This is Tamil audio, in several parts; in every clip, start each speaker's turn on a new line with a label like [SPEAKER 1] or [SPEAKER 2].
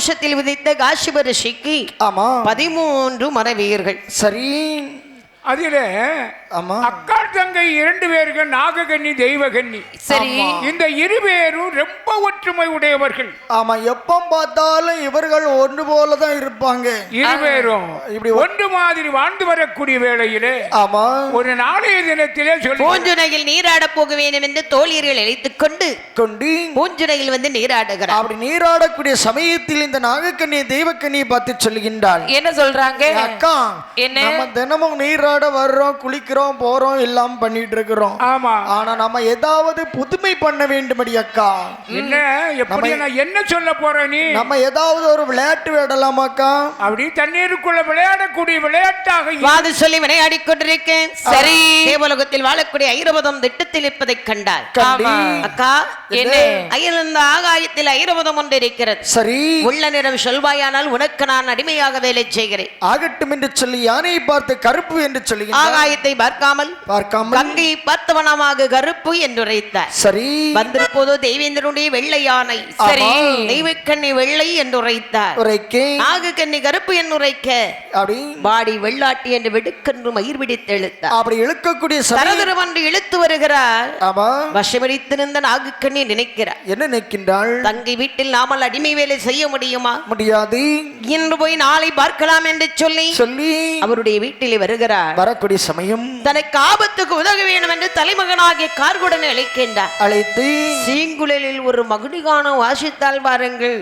[SPEAKER 1] சந்தோஷத்தில் விதித்த காசிப ரிஷிக்கு
[SPEAKER 2] ஆமா.
[SPEAKER 1] பதிமூன்று மனைவியர்கள்.
[SPEAKER 2] சரி.
[SPEAKER 3] அதிலே
[SPEAKER 2] ஆமா.
[SPEAKER 3] அக்காள் தங்கை இரண்டு பேர்கள் நாககன்னி தெய்வகன்னி.
[SPEAKER 1] சரி.
[SPEAKER 3] இந்த இரு பேரும் ரொம்ப ஒற்றுமை உடையவர்கள்.
[SPEAKER 2] ஆமா எப்ப பார்த்தாலும் இவர்கள் ஒன்று போல தான் இருப்பாங்க.
[SPEAKER 3] இரு பேரும்
[SPEAKER 2] இப்படி
[SPEAKER 3] ஒன்று மாதிரி வாழ்ந்து வரக்கூடிய வேளையிலே
[SPEAKER 2] ஆமா.
[SPEAKER 3] ஒரு நாளைய தினத்திலே சொல்லி
[SPEAKER 1] பூஞ்சுனையில் நீராடப் போக வேண்டும் என்று தோழியர்கள் அழைத்துக் கொண்டு
[SPEAKER 2] கொண்டு
[SPEAKER 1] பூஞ்சுனையில் வந்து நீராடுகிறார்.
[SPEAKER 2] அப்படி நீராடக்கூடிய சமயத்தில் இந்த நாகக்கண்ணியை தெய்வக்கண்ணியை பார்த்து சொல்லுகின்றாள்.
[SPEAKER 4] என்ன சொல்றாங்க?
[SPEAKER 2] அக்கா
[SPEAKER 4] என்ன?
[SPEAKER 2] நம்ம தினமும் நீராட வர்றோம் குளிக்கிறோம் போறோம் எல்லாம் பண்ணிட்டு இருக்கிறோம்
[SPEAKER 3] ஆமா.
[SPEAKER 2] ஆனா நம்ம ஏதாவது புதுமை பண்ண வேண்டுமடி அக்கா.
[SPEAKER 3] என்ன? எப்படி என்ன சொல்ல போற நீ?
[SPEAKER 2] நம்ம ஏதாவது ஒரு விளையாட்டு விடலாமாக்கா
[SPEAKER 3] அப்படி தண்ணீருக்குள்ள விளையாடக்கூடிய விளையாட்டாக
[SPEAKER 1] வாது சொல்லி விளையாடிக் கொண்டிருக்கேன்
[SPEAKER 4] சரி.
[SPEAKER 1] தேவலோகத்தில் வாழக்கூடிய ஐரவதம் திட்டத்தில் இருப்பதைக் கண்டார். அக்கா
[SPEAKER 4] என்ன?
[SPEAKER 1] அயர்ந்த ஆகாயத்தில் ஐரவதம் ஒன்று இருக்கிறது.
[SPEAKER 2] சரி.
[SPEAKER 1] உள்ள நிறம் சொல்வாயானால் உனக்கு நான் அடிமையாக வேலை செய்கிறேன்.
[SPEAKER 2] ஆகட்டும் என்று சொல்லி யானையை பார்த்து கருப்பு என்று சொல்லி
[SPEAKER 1] ஆகாயத்தை பார்க்காமல்
[SPEAKER 2] பார்க்காமல்
[SPEAKER 1] கங்கையை பார்த்தவனமாக கருப்பு என்று உரைத்தார்
[SPEAKER 2] சரி.
[SPEAKER 1] வந்திருப்பதோ தெய்வேந்திரனுடைய வெள்ளை யானை
[SPEAKER 2] சரி.
[SPEAKER 1] தெய்வக்கண்ணி வெள்ளை என்று உரைத்தார்
[SPEAKER 2] உரைக்கே.
[SPEAKER 1] நாகக்கண்ணி கருப்பு என்று உரைக்க
[SPEAKER 2] அப்படி.
[SPEAKER 1] பாடி வெள்ளாட்டி என்று வெடுக்கென்று மயிர் பிடித்து இழுத்தார்
[SPEAKER 2] அப்படி இழுக்கக்கூடிய சமயம்
[SPEAKER 1] தரதரவன்று இழுத்து வருகிறார்.
[SPEAKER 2] ஆமா.
[SPEAKER 1] வசமடித்திருந்த நாகுக்கண்ணி நினைக்கிறார்.
[SPEAKER 2] என்ன நிற்கின்றாள்
[SPEAKER 1] தங்கை வீட்டில் நாமல் அடிமை வேலை செய்ய முடியுமா?
[SPEAKER 2] முடியாது.
[SPEAKER 1] இன்று போய் நாளை பார்க்கலாம் என்று சொல்லி
[SPEAKER 2] சொல்லி
[SPEAKER 1] அவருடைய வீட்டிலே வருகிறார்.
[SPEAKER 2] வரக்கூடிய சமயம்.
[SPEAKER 1] தனக்கு ஆபத்துக்கு உதவ வேண்டும் என்று தலைமகனாகிய கார்குடன் அழைக்கின்றார்.
[SPEAKER 2] அழைத்து
[SPEAKER 1] சீங்குழலில் ஒரு மகுடிகான வாசித்தால் பாருங்கள்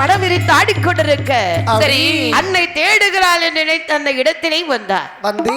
[SPEAKER 1] படம் விரித்து ஆடிக்கொண்டிருக்க
[SPEAKER 4] சரி
[SPEAKER 1] அன்னை தேடுகிறாள் என்று நினைத்த அந்த இடத்திலே வந்தார்.
[SPEAKER 2] வந்து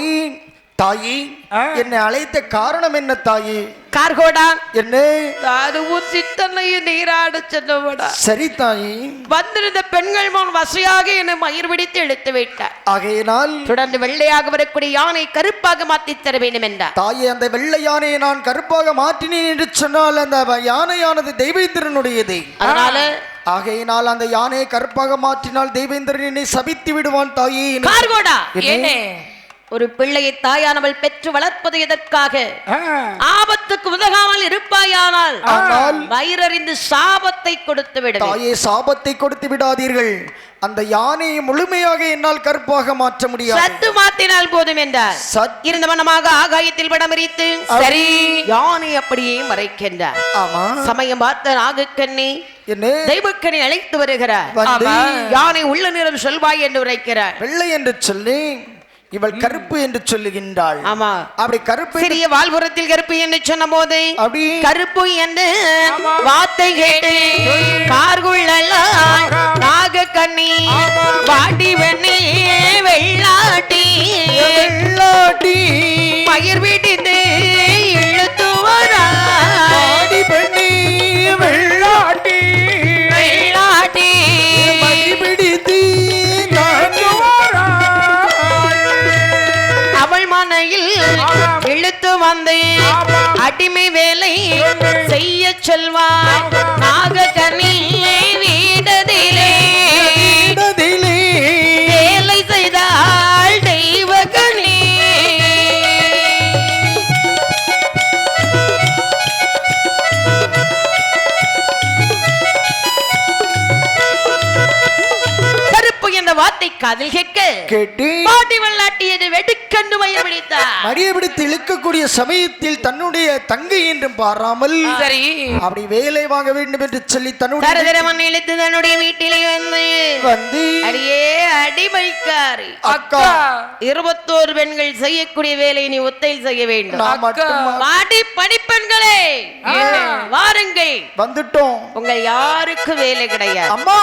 [SPEAKER 2] தாயி. என்னை அழைத்த காரணம் என்ன தாயி?
[SPEAKER 1] கார்கோடா.
[SPEAKER 2] என்ன?
[SPEAKER 1] அதுவும் சித்தனையும் நீராட சென்றவடா.
[SPEAKER 2] சரி தாயி.
[SPEAKER 1] வந்திருந்த பெண்கள் முன் வசையாக என்னை மயிர் பிடித்து இழுத்து விட்டார்.
[SPEAKER 2] ஆகையினால்
[SPEAKER 1] தொடர்ந்து வெள்ளையாக வரக்கூடிய யானை கருப்பாக மாற்றித் தர வேண்டும் என்றார்.
[SPEAKER 2] தாயே அந்த வெள்ளை யானையை நான் கருப்பாக மாற்றினேன் என்று சொன்னால் அந்த யானையானது தெய்வேந்திரனுடையது.
[SPEAKER 1] அதனால
[SPEAKER 2] ஆகையினால் அந்த யானையை கருப்பாக மாற்றினால் தெய்வேந்திரன் என்னை சபித்து விடுவான் தாயே.
[SPEAKER 1] கார்கோடா.
[SPEAKER 4] என்ன
[SPEAKER 1] ஒரு பிள்ளையை தாயானவள் பெற்று வளர்ப்பது எதற்காக? ஆபத்துக்கு உதகாமல் இருப்பாயானால் வயிறறிந்து சாபத்தை கொடுத்து விடுவேன்.
[SPEAKER 2] தாயே சாபத்தை கொடுத்து விடாதீர்கள். அந்த யானையை முழுமையாக என்னால் கருப்பாக மாற்ற முடியாது.
[SPEAKER 1] சத்து மாத்தினால் போதும் என்றார். இருந்த மனமாக ஆகாயத்தில் படமரித்து
[SPEAKER 4] சரி
[SPEAKER 1] யானை அப்படியே மறைக்கின்றார்.
[SPEAKER 2] ஆமா.
[SPEAKER 1] சமயம் பார்த்த நாகக்கண்ணி
[SPEAKER 2] என்ன?
[SPEAKER 1] தெய்வக்கண்ணி அழைத்து வருகிறார். யானை உள்ள நிறம் சொல்வாய் என்று உரைக்கிறார்.
[SPEAKER 2] வெள்ளை என்று சொல்லி இவள் கருப்பு என்று சொல்லுகின்றாள்.
[SPEAKER 1] ஆமா.
[SPEAKER 2] அப்படி கருப்பு
[SPEAKER 1] சிறிய வாழ்புறத்தில் கருப்பு என்று சொன்ன போது
[SPEAKER 2] அப்படி
[SPEAKER 1] கருப்பு என்று வார்த்தை கேட்டு கார்குள்ளலாம் நாக கண்ணி வாடி வெண்ணி வெள்ளாட்டி
[SPEAKER 2] வெள்ளாட்டி.
[SPEAKER 1] பயிர் விடிந்து இழுத்து வந்து அடிமை வேலை செய்ய சொல்வார். நாக காதில் கேட்க.
[SPEAKER 2] கேட்டு.
[SPEAKER 1] பாட்டி வெள்ளாட்டியது வெடுக்கண்டு மயிர் பிடித்தார்
[SPEAKER 2] பிடித்து இழுக்கக்கூடிய சமயத்தில் தன்னுடைய தங்கை என்றும் பாராமல்
[SPEAKER 1] சரி.
[SPEAKER 2] அப்படி வேலை வாங்க வேண்டும் என்று சொல்லி தன்னுடைய
[SPEAKER 1] இழுத்து தன்னுடைய வீட்டிலே வந்து
[SPEAKER 2] வந்து
[SPEAKER 1] அடியே அடிமைக்காரி.
[SPEAKER 2] அக்கா.
[SPEAKER 1] இருபத்தோரு பெண்கள் செய்யக்கூடிய வேலையை நீ ஒத்தையில் செய்ய வேண்டும்.
[SPEAKER 2] நான் மட்டும்?
[SPEAKER 1] பாடி பணிப்பெண்களே வாருங்கள்.
[SPEAKER 2] வந்துட்டோம்.
[SPEAKER 1] உங்க யாருக்கு வேலை கிடையாது?
[SPEAKER 2] அம்மா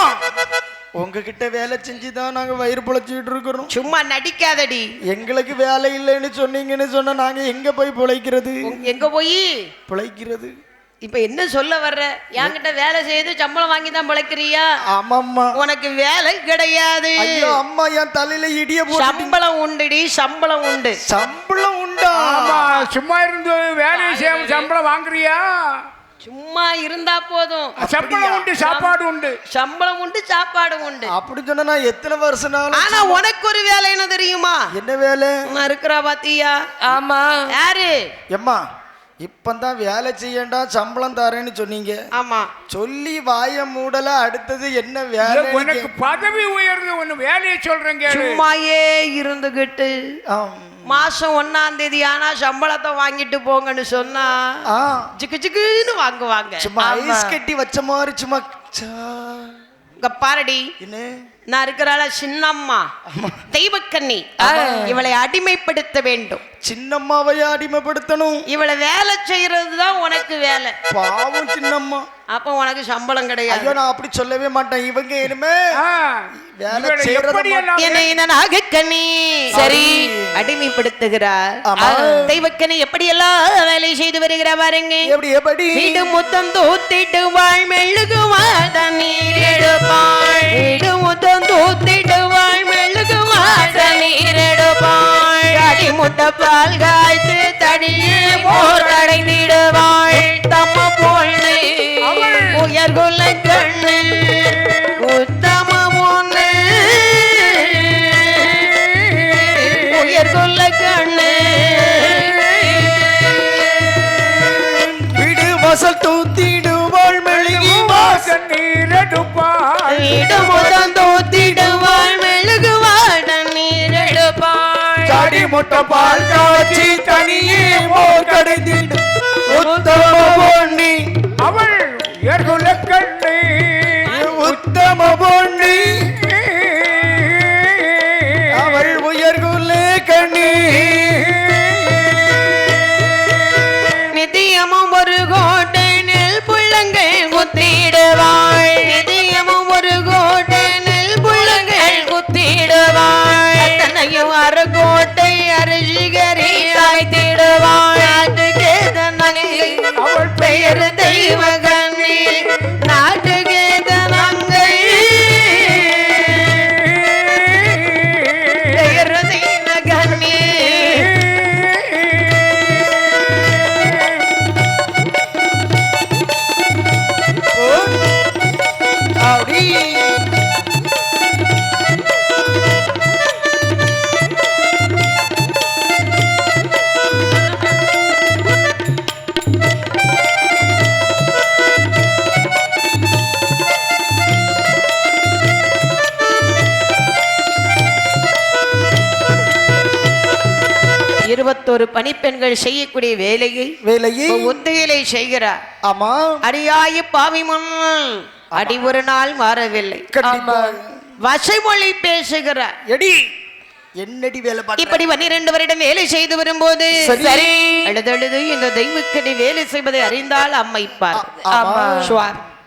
[SPEAKER 2] உங்ககிட்ட வேலை செஞ்சுதான் நாங்க வயிறு பொழைச்சிக்கிட்டு இருக்கிறோம்.
[SPEAKER 1] சும்மா நடிக்காதடி.
[SPEAKER 2] எங்களுக்கு வேலை இல்லைன்னு சொன்னீங்கன்னு சொன்னா நாங்க எங்க போய் பிழைக்கிறது?
[SPEAKER 1] எங்க போய்?
[SPEAKER 2] பிழைக்கிறது.
[SPEAKER 1] இப்ப என்ன சொல்ல வர்ற? என்கிட்ட வேலை செய்து சம்பளம் வாங்கி தான் பிழைக்கிறியா?
[SPEAKER 2] ஆமாம்மா.
[SPEAKER 1] உனக்கு வேலை கிடையாது.
[SPEAKER 2] ஐயோ அம்மா என் தலையில இடிய
[SPEAKER 1] சம்பளம் உண்டுடி சம்பளம் உண்டு.
[SPEAKER 2] சம்பளம் உண்டா?
[SPEAKER 3] ஆமா சும்மா இருந்து வேலையை செய்யாம சம்பளம் வாங்குறியா?
[SPEAKER 1] சும்மா இருந்தா போதும்.
[SPEAKER 3] சம்பளம் உண்டு சாப்பாடு உண்டு.
[SPEAKER 1] சம்பளம் உண்டு சாப்பாடு உண்டு.
[SPEAKER 2] அப்படி சொன்னா நான் எத்தனை வருஷம்
[SPEAKER 1] ஆனா உனக்கு ஒரு வேலை என்ன தெரியுமா?
[SPEAKER 2] என்ன வேலை?
[SPEAKER 1] நான் இருக்கிறா பாத்தியா? ஆமா. யாரு?
[SPEAKER 2] எம்மா. இப்பந்தான் வேலை செய்யண்டா சம்பளம் தரேன்னு சொன்னீங்க.
[SPEAKER 1] ஆமா.
[SPEAKER 2] சொல்லி வாய மூடல அடுத்தது என்ன வேலை
[SPEAKER 3] உனக்கு பதவி உயர்ந்து ஒண்ணு வேலையை சொல்றேன் கேளு.
[SPEAKER 1] சும்மாயே இருந்துகிட்டு மாசம் ஒன்னாம் தேதி ஆனா சம்பளத்தை வாங்கிட்டு போங்கன்னு சொன்னா ஜிக்கு ஜிக்குன்னு வாங்குவாங்க.
[SPEAKER 2] சும்மா. ஐஸ் கட்டி வச்ச மாதிரி சும்மா.
[SPEAKER 1] இங்க பாருடி.
[SPEAKER 2] என்ன?
[SPEAKER 1] நான் இருக்கிறாள சின்னம்மா? தெய்வக்கண்ணி. இவளை அடிமைப்படுத்த வேண்டும்.
[SPEAKER 2] சின்னம்மாவைய அடிமைப்படுத்தணும்.
[SPEAKER 1] இவளை வேலை செய்யறது தான் உனக்கு வேலை.
[SPEAKER 2] பாவம் சின்னம்மா.
[SPEAKER 1] அப்ப உனக்கு சம்பளம் கிடையாது.
[SPEAKER 2] ஐயோ நான் அப்படி சொல்லவே மாட்டேன். இவங்க இனிமே
[SPEAKER 1] நாகக்கண்ணி சரி அடிமைப்படுத்துகிறார். தெய்வக்கண்ணி எப்படி எல்லாம் வேலை செய்து வருகிறா பாருங்க.
[SPEAKER 2] எப்படி எப்படி?
[SPEAKER 1] வீடு முத்தம் தூத்திட்டு வாழ் மெழுகுவா தண்ணீர் எடுப்பாள். வீடு முத்தம் தூத்திட்டு வாழ் மெழுகுவா தண்ணீர் எடுப்பாள். அடி முட்டை பால் காய்த்து தடியே போர் அடைந்திடுவாள் முதல் தோத்திடுவாள் மெழுகுவாள் தண்ணீர் எடுப்பாள்
[SPEAKER 2] காடி முட்டை பால் காய்ச்சி தனியே மோர் கடைந்திடு. உத்தம பொண்ணி
[SPEAKER 3] அவள் உயர்குல கண்ணு.
[SPEAKER 2] உத்தம பொண்ணி
[SPEAKER 1] இருபத்தொரு பணிப்பெண்கள் செய்யக்கூடிய வேலையை
[SPEAKER 2] வேலையை
[SPEAKER 1] ஒத்தையிலே செய்கிறார்.
[SPEAKER 2] ஆமா.
[SPEAKER 1] அடியாய பாவி மன்னன் அடி ஒரு நாள் மாறவில்லை. வசைமொழி பேசுகிறார்.
[SPEAKER 2] எடி. என்னடி வேலை
[SPEAKER 1] இப்படி பன்னிரண்டு வருடம் வேலை செய்து வரும்போது
[SPEAKER 2] சரி.
[SPEAKER 1] அழுதழுது இந்த தெய்வக்கணி வேலை செய்வதை அறிந்தால் அம்மைப்பார்
[SPEAKER 2] ஆமா.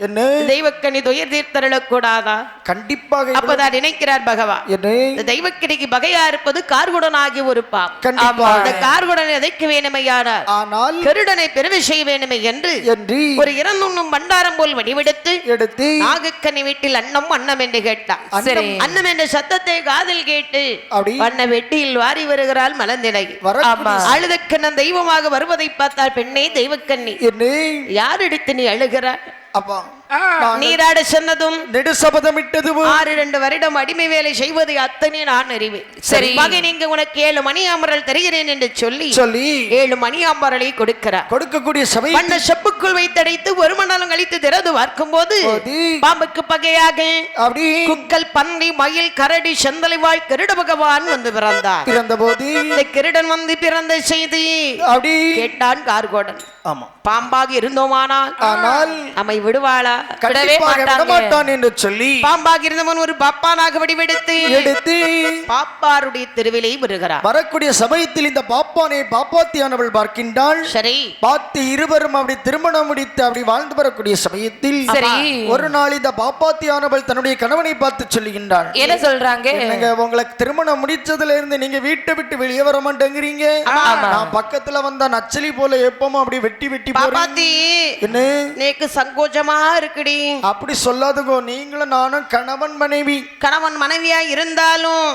[SPEAKER 2] என்ன
[SPEAKER 1] தெய்வக்கணி துயர் தீர்த்தரளக் கூடாதா
[SPEAKER 2] கண்டிப்பாக
[SPEAKER 1] அப்பதான் நினைக்கிறார் பகவான்.
[SPEAKER 2] என்ன
[SPEAKER 1] தெய்வக்கணிக்கு பகையா இருப்பது கார்குடன் ஆகிய ஒரு பாம். அந்த கார்குடன் எதைக்க வேணுமையானார்
[SPEAKER 2] ஆனால்
[SPEAKER 1] கருடனை பெருமை செய்ய வேண்டுமே என்று
[SPEAKER 2] என்று
[SPEAKER 1] ஒரு இறந்துண்ணும் பண்டாரம் போல் வடிவெடுத்து
[SPEAKER 2] எடுத்து
[SPEAKER 1] நாகக்கனி வீட்டில் அன்னம் அன்னம் என்று கேட்டான்
[SPEAKER 2] சரி.
[SPEAKER 1] அன்னம் என்ற சத்தத்தை காதில் கேட்டு வண்ண வெட்டியில் வாரி வருகிறாள் மலந்தினை அழுதக்கண்ணன் தெய்வமாக வருவதை பார்த்தால் பெண்ணே தெய்வக்கண்ணி. யார் எடுத்து நீ அழுகிறாள்
[SPEAKER 2] அப்பா
[SPEAKER 3] ஆ,
[SPEAKER 1] நீராட சென்னதும்
[SPEAKER 2] நெடு சபதமிட்டது
[SPEAKER 1] ஆறு ரெண்டு வருடம் அடிமை வேலை செய்வது அத்தனை நான் அறிவேன் சரி மகன் இங்கு உனக்கு ஏழு மணி அமரல் தருகிறேன் என்று சொல்லி
[SPEAKER 2] சொல்லி.
[SPEAKER 1] ஏழு மணி அமரலை கொடுக்கிறார்.
[SPEAKER 2] கொடுக்கக்கூடிய சபை
[SPEAKER 1] வண்ண செப்புக்குள் வைத்தடைத்து ஒரு மண்டலம் கழித்து திறந்து பார்க்கும்போது
[SPEAKER 2] போது.
[SPEAKER 1] பாம்புக்கு பகையாக
[SPEAKER 2] அப்படி.
[SPEAKER 1] குக்கல் பன்றி மயில் கரடி செந்தலை வாழ் கருட பகவான் வந்து பிறந்தார்.
[SPEAKER 2] பிறந்த போது
[SPEAKER 1] இந்த கிருடன் வந்து பிறந்த செய்தி
[SPEAKER 2] அப்படி.
[SPEAKER 1] கேட்டான் கார்கோடன்.
[SPEAKER 2] ஆமா.
[SPEAKER 1] பாம்பாக இருந்தோமானால்
[SPEAKER 2] ஆனால்
[SPEAKER 1] நம்மை விடுவாளா? விடவே
[SPEAKER 2] கண்டிப்பாக
[SPEAKER 1] மாட்டாங்க.
[SPEAKER 2] விடமாட்டான் என்று சொல்லி
[SPEAKER 1] பாம்பாக இருந்தவன் ஒரு பாப்பானாக வடிவெடுத்து
[SPEAKER 2] எடுத்து
[SPEAKER 1] பாப்பாருடைய தெருவிலே வருகிறார்
[SPEAKER 2] வரக்கூடிய சமயத்தில் இந்த பாப்பானை பாப்பாத்தியானவள் பார்க்கின்றாள்.
[SPEAKER 1] சரி.
[SPEAKER 2] பார்த்து இருவரும் அப்படி திருமணம் முடித்து அப்படி வாழ்ந்து வரக்கூடிய சமயத்தில்
[SPEAKER 4] சரி.
[SPEAKER 2] ஒரு நாள் இந்த பாப்பாத்தியானவள் தன்னுடைய கணவனை பார்த்து சொல்லுகின்றாள்.
[SPEAKER 4] என்ன சொல்றாங்க?
[SPEAKER 2] உங்களுக்கு திருமணம் முடிச்சதுல இருந்து நீங்க வீட்டை விட்டு வெளியே வர மாட்டேங்கிறீங்க? நான் பக்கத்துல வந்தா நச்சலி போல எப்பவும் அப்படி வெட்டி வெட்டி போறேன்.
[SPEAKER 1] நேக்கு சங்கோஜமா இருக்குடி
[SPEAKER 2] அப்படி சொல்லாதுகோ நீங்களும் நானும் கணவன் மனைவி.
[SPEAKER 1] கணவன் மனைவியா இருந்தாலும்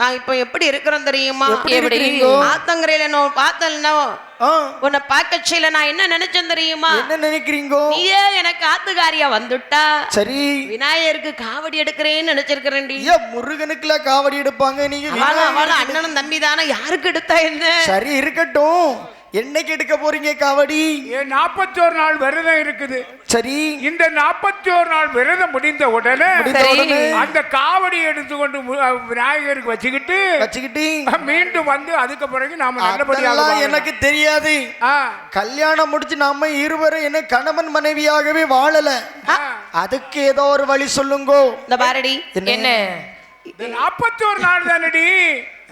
[SPEAKER 1] நான் இப்ப எப்படி இருக்கிறேன் தெரியுமா?
[SPEAKER 2] எப்படி?
[SPEAKER 1] ஆத்தங்கரையில நான் பார்த்தேன்னா உன்னை பார்க்கச்சில நான் என்ன நினைச்சேன் தெரியுமா?
[SPEAKER 2] என்ன நினைக்கிறீங்கோ?
[SPEAKER 1] நீயே எனக்கு ஆத்துக்காரியா வந்துட்டா.
[SPEAKER 2] சரி.
[SPEAKER 1] விநாயகருக்கு காவடி எடுக்கிறேன்னு நினைச்சிருக்கிறேன்டி.
[SPEAKER 2] ஏன் முருகனுக்குல காவடி எடுப்பாங்க நீங்க
[SPEAKER 1] அண்ணனும் தம்பி தானே யாருக்கு எடுத்தா என்ன?
[SPEAKER 2] சரி இருக்கட்டும். என்னைக்கு எடுக்க போறீங்க காவடி?
[SPEAKER 3] நாற்பத்தோரு நாள் விரதம் இருக்குது.
[SPEAKER 2] சரி.
[SPEAKER 3] இந்த நாற்பத்தோரு நாள் விரதம் முடிந்த உடனே அந்த காவடி எடுத்துக்கொண்டு விநாயகருக்கு வச்சுக்கிட்டு
[SPEAKER 2] வச்சுக்கிட்டு
[SPEAKER 3] மீண்டும் வந்து அதுக்கு பிறகு நாம நல்லபடியாக.
[SPEAKER 2] எனக்கு தெரியாது.
[SPEAKER 3] ஆ,
[SPEAKER 2] கல்யாணம் முடிச்சு நாம இருவரும் என்ன கணவன் மனைவியாகவே வாழல. அதுக்கு ஏதோ ஒரு வழி சொல்லுங்கோ.
[SPEAKER 1] இந்த பாரடி
[SPEAKER 4] என்ன?
[SPEAKER 3] நாற்பத்தோரு நாள் தானடி?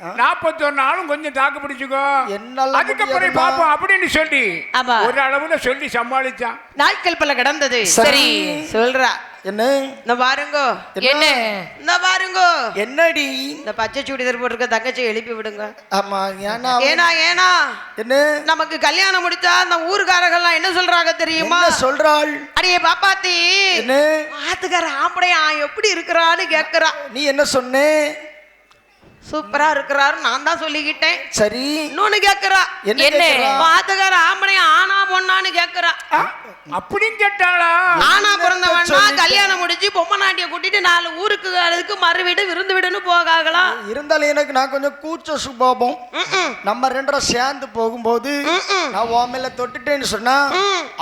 [SPEAKER 3] நாற்பத்தோரு நாளும் கொஞ்சம் தாக்கு பிடிச்சுக்கோ.
[SPEAKER 2] என்னால
[SPEAKER 3] அதுக்கு பிறகு
[SPEAKER 2] முடியாதும்மா.
[SPEAKER 3] பாப்போம் அப்படின்னு சொல்லி
[SPEAKER 1] ஆமா.
[SPEAKER 3] ஒரு அளவுல சொல்லி சமாளிச்சான்.
[SPEAKER 1] நாட்கள் பல கடந்தது.
[SPEAKER 2] சரி.
[SPEAKER 1] சொல்றா.
[SPEAKER 2] என்ன?
[SPEAKER 1] இந்த பாருங்கோ.
[SPEAKER 4] என்ன?
[SPEAKER 1] இந்த பாருங்கோ.
[SPEAKER 2] என்னடி?
[SPEAKER 1] இந்த பச்சை சுடிதார் போட்டிருக்க தங்கச்சி எழுப்பி விடுங்க.
[SPEAKER 2] ஆமா ஏன்னா
[SPEAKER 1] ஏனா ஏனா?
[SPEAKER 2] என்ன?
[SPEAKER 1] நமக்கு கல்யாணம் முடிச்சா அந்த ஊர்காரங்கள்லாம் என்ன சொல்றாங்க தெரியுமா?
[SPEAKER 2] என்ன சொல்றாள்?
[SPEAKER 1] அடியே பாப்பாத்தி.
[SPEAKER 2] என்ன?
[SPEAKER 1] ஆத்துக்கார ஆம்படையா எப்படி இருக்கிறான்னு கேக்குறா.
[SPEAKER 2] நீ என்ன சொன்ன?
[SPEAKER 1] சூப்பரா இருக்கிறாரு நான் தான் சொல்லிக்கிட்டேன்.
[SPEAKER 2] சரி.
[SPEAKER 1] இன்னொன்னு கேக்குறா.
[SPEAKER 2] என்ன?
[SPEAKER 1] ஆத்துக்கார ஆம்படையா ஆனா பொண்ணான்னு கேக்குறா.
[SPEAKER 3] அப்படின்னு கேட்டாளா?
[SPEAKER 1] பொம்மை நாட்டிய கூட்டிட்டு நாலு ஊருக்கு அதுக்கு மறு வீடு விருந்து விடுன்னு போகாகலாம்.
[SPEAKER 2] இருந்தாலும் எனக்கு நான் கொஞ்சம் கூச்ச சுபாவம். நம்ம ரெண்டரும் சேர்ந்து போகும்போது நான் மேல தொட்டுட்டேன்னு சொன்னா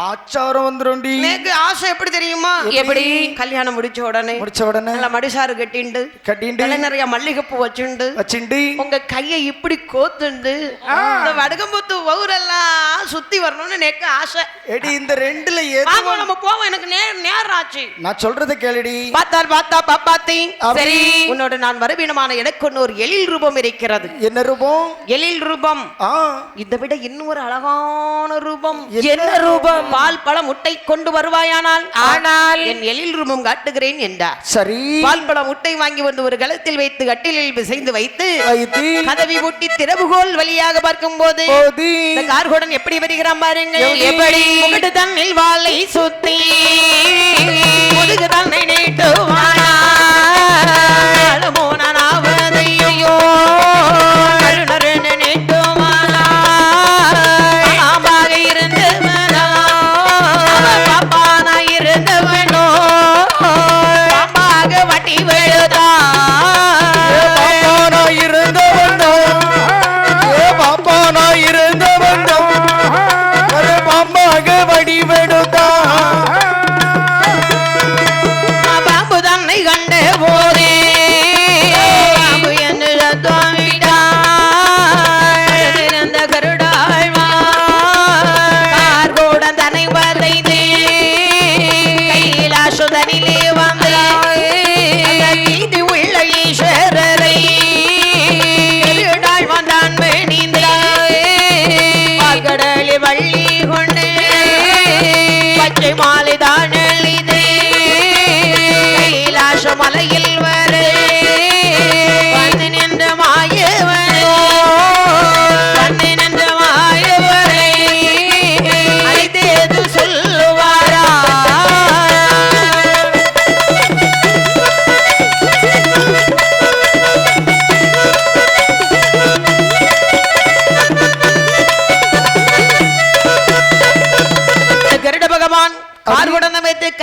[SPEAKER 2] ஆச்சாரம் வந்துரும்டி.
[SPEAKER 1] எனக்கு ஆசை எப்படி தெரியுமா?
[SPEAKER 4] எப்படி?
[SPEAKER 1] கல்யாணம் முடிச்ச உடனே.
[SPEAKER 2] முடிச்ச உடனே.
[SPEAKER 1] நல்ல மடிசாறு கட்டிண்டு.
[SPEAKER 2] கட்டிண்டு.
[SPEAKER 1] நிறைய மல்லிகைப்பூ வச்சுண்டு.
[SPEAKER 2] வச்சுண்டு.
[SPEAKER 1] உங்க கையை இப்படி கோத்துண்டு. இந்த வடுகம்புத்து வவுரெல்லாம் சுத்தி வரணும்னு எனக்கு ஆசை.
[SPEAKER 2] எடி இந்த ரெண்டுல
[SPEAKER 1] வாங்க நம்ம போவோம். எனக்கு நேரம் நேரம் ஆச்சு
[SPEAKER 2] நான் சொல்றத கேளுடி
[SPEAKER 1] பார்த்தால் பார்த்தா பாப்பாத்தி
[SPEAKER 2] சரி.
[SPEAKER 1] உன்னோட நான் வருவீனமான எனக்கு ஒரு எழில் ரூபம் இருக்கிறது.
[SPEAKER 2] என்ன ரூபம்?
[SPEAKER 1] எழில் ரூபம். இதை விட இன்னொரு அழகான ரூபம்.
[SPEAKER 4] என்ன ரூபம்?
[SPEAKER 1] பால் பழ முட்டை கொண்டு வருவாயானால்?
[SPEAKER 4] ஆனால்
[SPEAKER 1] என் எழில் ரூபம் காட்டுகிறேன் என்றார்.
[SPEAKER 2] சரி.
[SPEAKER 1] பால் பழ முட்டை வாங்கி வந்து ஒரு கலத்தில் வைத்து கட்டிலில் பிசைந்து வைத்து கதவி ஊட்டி திறவுகோல் வழியாக பார்க்கும்போது
[SPEAKER 2] போதி.
[SPEAKER 1] கார்கோடன் எப்படி வருகிறான் பாருங்க
[SPEAKER 4] எப்படி?
[SPEAKER 1] தன்னில் வாளை சுத்தி. முதுகு தன்னை நீட்டுவானா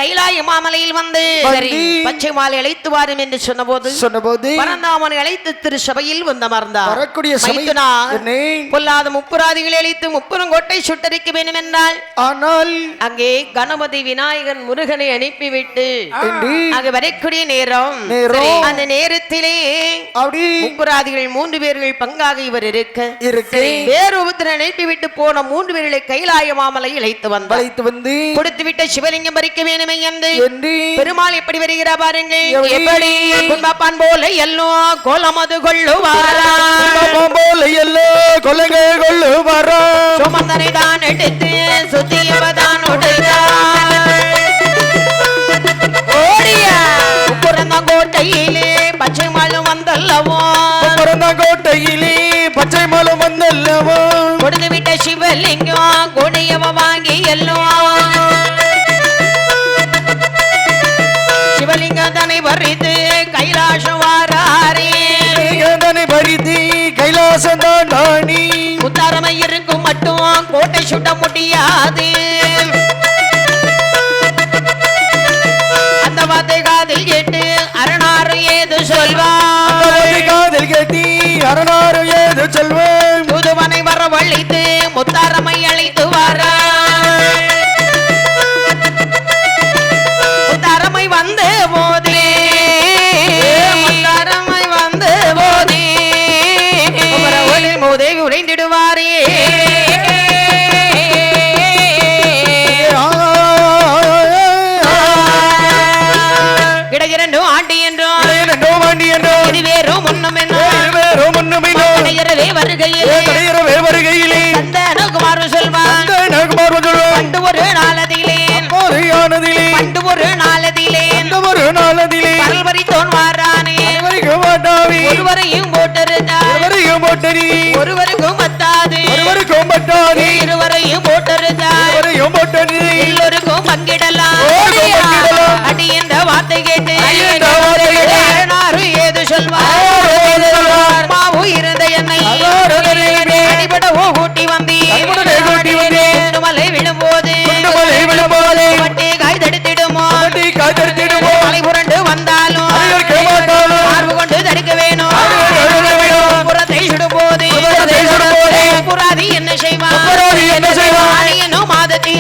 [SPEAKER 1] right வைத்து கைலாய மாமலையில் வந்து. பச்சை மாலை அழைத்து வாரும் என்று சொன்னபோது
[SPEAKER 2] சொன்னபோது
[SPEAKER 1] பரந்தாமனை அழைத்து திரு சபையில் வந்து அமர்ந்தார்
[SPEAKER 2] வரக்கூடிய சபை
[SPEAKER 1] மைத்துனா,
[SPEAKER 2] என்னே?
[SPEAKER 1] பொல்லாத முப்புராதிகளை அழைத்து முப்புறங்கோட்டை சுட்டரிக்க வேண்டும் என்றால்
[SPEAKER 2] ஆனால்
[SPEAKER 1] அங்கே கணபதி விநாயகன் முருகனை அனுப்பிவிட்டு? அங்க வரக்கூடிய நேரம் அந்த நேரத்திலே
[SPEAKER 2] அப்படி
[SPEAKER 1] முப்புராதிகள் மூன்று பேர்கள் பங்காக இவர் இருக்க
[SPEAKER 2] இருக்கு
[SPEAKER 1] வேறு ஒருத்தரை அனுப்பிவிட்டு போன மூன்று பேர்களை கைலாய மாமலை அழைத்து வந்தார்
[SPEAKER 2] வளைத்து வந்து
[SPEAKER 1] கொடுத்து விட்ட சிவலிங்கம் பறிக்க வேணுமே என்று
[SPEAKER 2] என்று
[SPEAKER 1] பெருமாள் எப்படி வருகிறார் பாருங்கள்.
[SPEAKER 2] எப்படி?
[SPEAKER 1] கும்பப்பான் போல எல்லோ கோலமது கொள்ளுவாரா?
[SPEAKER 2] போல எல்லா கொலைகள் கொள்ளு வரா
[SPEAKER 1] சுமந்தனை தான் எடுத்து சுத்தியவதான் கோட்டையிலே பச்சை மாலும் வந்தல்லவோ?
[SPEAKER 2] பிறந்த கோட்டையிலே பச்சை மலம் வந்தல்லவோ?
[SPEAKER 1] கொடுத்து விட்ட சிவலிங்கம் வரித்து கைலாசம் வாராரே.
[SPEAKER 2] பரிதி கைலாசம் தான் நாணி
[SPEAKER 1] முத்தாரமை இருக்கும் மட்டும் கோட்டை சுட்ட முடியாது. அந்த வார்த்தை காதில் கேட்டு அரணாறு ஏது சொல்வார்
[SPEAKER 2] காதல் கேட்டி அரணாறு ஏது செல்வம்
[SPEAKER 1] வருகையில்.
[SPEAKER 2] கடையிறவே வருகையிலே.
[SPEAKER 1] சந்தனகுமார் சொல்வான்
[SPEAKER 2] நகுமார் சொல்லுவான்
[SPEAKER 1] பண்டு ஒரு நாளதிலே.
[SPEAKER 2] போதையானதிலே
[SPEAKER 1] பண்டு ஒரு நாளதிலே.
[SPEAKER 2] இந்த ஒரு நாளதிலே.
[SPEAKER 1] பல்வரி தோன்வாரானே.
[SPEAKER 2] வரைக்கும் மாட்டாவி
[SPEAKER 1] ஒருவரையும் போட்டிருந்தார்
[SPEAKER 2] வரையும் போட்டரி
[SPEAKER 1] ஒருவருக்கும் பத்தாது.
[SPEAKER 2] ஒருவருக்கும் பட்டாதி
[SPEAKER 1] இருவரையும் போட்டிருந்தார்
[SPEAKER 2] வரையும் போட்டரி
[SPEAKER 1] எல்லோருக்கும் பங்கிடலாம். அடி என்ற வார்த்தை கேட்டு.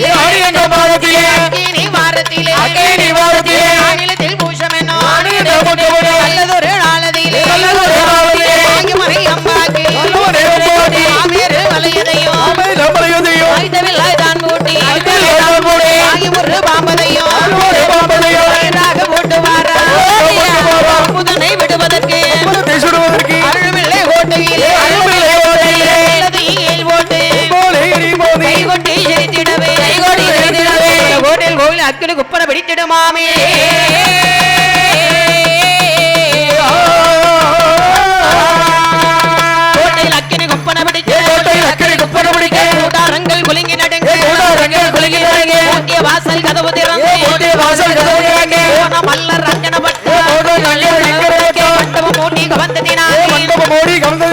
[SPEAKER 1] ஆணியனோ மாதத்திலே. அக்கினி வாரத்திலே
[SPEAKER 2] அக்கினி வாரத்திலே.
[SPEAKER 1] மல்லர்
[SPEAKER 2] ரங்கனபட்டு மண்டபம் ஓடி கவந்ததினாலே
[SPEAKER 1] மண்டபம் ஓடி கவந்த